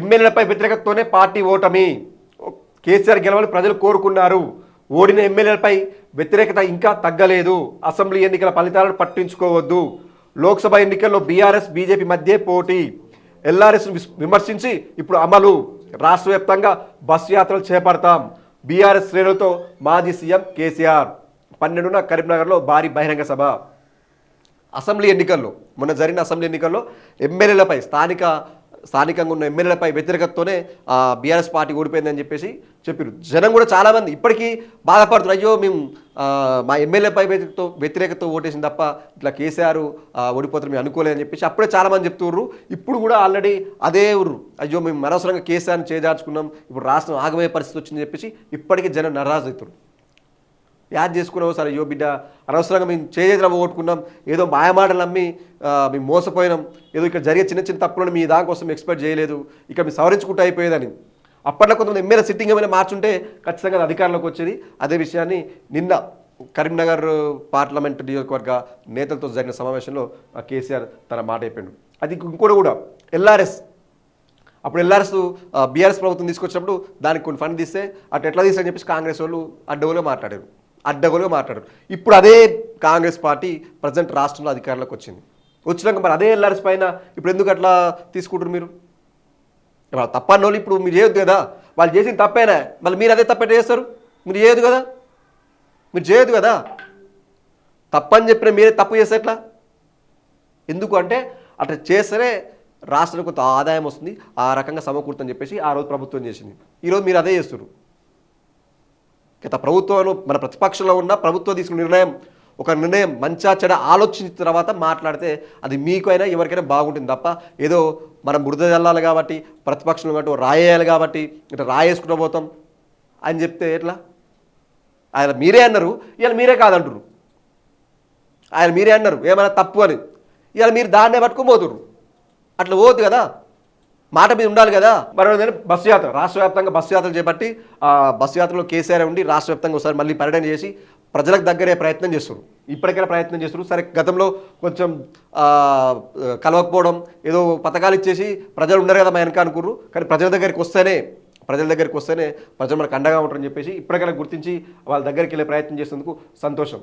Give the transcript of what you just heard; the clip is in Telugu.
ఎమ్మెల్యేలపై వ్యతిరేకతతోనే పార్టీ ఓటమి. కేసీఆర్ గెలవని ప్రజలు కోరుకున్నారు. ఓడిన ఎమ్మెల్యేలపై వ్యతిరేకత ఇంకా తగ్గలేదు. అసెంబ్లీ ఎన్నికల ఫలితాలను పట్టించుకోవద్దు. లోక్సభ ఎన్నికల్లో బీఆర్ఎస్ బీజేపీ మధ్య పోటీ. ఎల్ఆర్ఎస్ను విమర్శించి ఇప్పుడు అమలు. రాష్ట్ర వ్యాప్తంగా బస్సు యాత్రలు చేపడతాం. బీఆర్ఎస్ శ్రేణులతో మాజీ సీఎం కేసీఆర్. పన్నెండున కరీంనగర్లో భారీ బహిరంగ సభ. అసెంబ్లీ ఎన్నికల్లో మొన్న జరిగిన అసెంబ్లీ ఎన్నికల్లో ఎమ్మెల్యేలపై స్థానిక స్థానికంగా ఉన్న ఎమ్మెల్యేలపై వ్యతిరేకతతోనే బీఆర్ఎస్ పార్టీ ఓడిపోయిందని చెప్పేసి చెప్పారు జనం కూడా చాలామంది ఇప్పటికీ బాధపడుతున్నారు. అయ్యో మేము మా ఎమ్మెల్యేపై వ్యతిరేకతో వ్యతిరేకత ఓటేసింది తప్ప ఇట్లా కేసీఆర్ ఓడిపోతారు మేము అనుకోలేదని చెప్పేసి అప్పుడే చాలామంది చెప్తుర్రు. ఇప్పుడు కూడా ఆల్రెడీ అదే ఊరు. అయ్యో మేము అనవసరంగా కేసీఆర్ని చేజార్చుకున్నాం. ఇప్పుడు రాష్ట్రం ఆగమయ్యే పరిస్థితి వచ్చిందని చెప్పేసి ఇప్పటికీ జనం నరాజు అవుతున్నారు యాడ్ చేసుకున్నావు సరే అయ్యో బిడ్డ అనవసరంగా మేము చేజేద్రం పోగొట్టుకున్నాం ఏదో మాయమాటలు నమ్మి మేము మోసపోయినాం ఏదో ఇక్కడ జరిగే చిన్న చిన్న తప్పులను మీ దానికోసం ఎక్స్పెక్ట్ చేయలేదు ఇక్కడ మేము సవరించుకుంటూ అయిపోయేదని. అప్పట్లో కొంతమంది ఎమ్మెల్యే సిట్టింగ్ ఏమైనా మార్చుంటే ఖచ్చితంగా అధికారంలోకి వచ్చేది. అదే విషయాన్ని నిన్న కరీంనగర్ పార్లమెంట్ నియోజకవర్గ నేతలతో జరిగిన సమావేశంలో కేసీఆర్ తన మాట అయిపోయాడు. అది ఇంకోటి కూడా ఎల్ఆర్ఎస్. అప్పుడు ఎల్ఆర్ఎస్ బీఆర్ఎస్ ప్రభుత్వం తీసుకొచ్చినప్పుడు దానికి కొన్ని ఫండ్ తీస్తే అటు ఎట్లా తీస్తే అని చెప్పేసి కాంగ్రెస్ వాళ్ళు అడ్డవులో మాట్లాడారు. అడ్డగోలుగా మాట్లాడారు. ఇప్పుడు అదే కాంగ్రెస్ పార్టీ ప్రజెంట్ రాష్ట్రంలో అధికారంలోకి వచ్చింది. వచ్చినాక మరి అదే ఎల్ఆర్ఎస్ పైన ఇప్పుడు ఎందుకు అట్లా తీసుకుంటారు మీరు? వాళ్ళు తప్పని ఇప్పుడు మీరు చేయొద్దు కదా. వాళ్ళు చేసిన తప్పేనా? మళ్ళీ మీరు అదే తప్పేట చేస్తారు? మీరు చేయదు కదా? మీరు చేయదు కదా? తప్పని చెప్పిన మీరే తప్పు చేస్తే ఎట్లా? ఎందుకు అంటే అట్లా చేస్తేనే రాష్ట్రానికి కొంత ఆదాయం వస్తుంది ఆ రకంగా సమకూరుతుందని చెప్పేసి ఆ రోజు ప్రభుత్వం చేసింది. ఈరోజు మీరు అదే చేస్తున్నారు. గత ప్రభుత్వంలో మన ప్రతిపక్షంలో ఉన్న ప్రభుత్వం తీసుకున్న నిర్ణయం ఒక నిర్ణయం మంచా చెడ ఆలోచించిన తర్వాత మాట్లాడితే అది మీకైనా ఎవరికైనా బాగుంటుంది తప్ప ఏదో మనం బురద చల్లాలి కాబట్టి ప్రతిపక్షంలో కాబట్టి రాయేయాలి కాబట్టి ఇట్లా రాయేసుకుంటూ పోతాం అని చెప్తే ఎట్లా? ఆయన మీరే అన్నారు ఇవాళ మీరే కాదంటారు ఆయన మీరే అన్నారు ఏమైనా తప్పు అని. ఇవాళ మీరు దాన్నే పట్టుకొని పోతుర్రు. అట్లా పోదు కదా. మాట మీద ఉండాలి కదా. మరి ఏంటంటే బస్సు యాత్ర రాష్ట్ర వ్యాప్తంగా బస్సు యాత్రలు చేపట్టి ఆ బస్సు యాత్రలో కేసీఆర్ ఉండి రాష్ట్ర వ్యాప్తంగా ఒకసారి మళ్ళీ పర్యటన చేసి ప్రజలకు దగ్గరే ప్రయత్నం చేస్తున్నారు. ఇప్పటికైనా ప్రయత్నం చేస్తున్నారు. సరే గతంలో కొంచెం కలవకపోవడం ఏదో పథకాలు ఇచ్చేసి ప్రజలు ఉండరు కదా మా వెనక అనుకున్నారు కానీ ప్రజల దగ్గరికి వస్తేనే ప్రజల దగ్గరికి వస్తేనే ప్రజలు మనకు అండగా ఉంటారని చెప్పేసి ఇప్పటికైనా గుర్తించి వాళ్ళ దగ్గరికి వెళ్ళే ప్రయత్నం చేసేందుకు సంతోషం.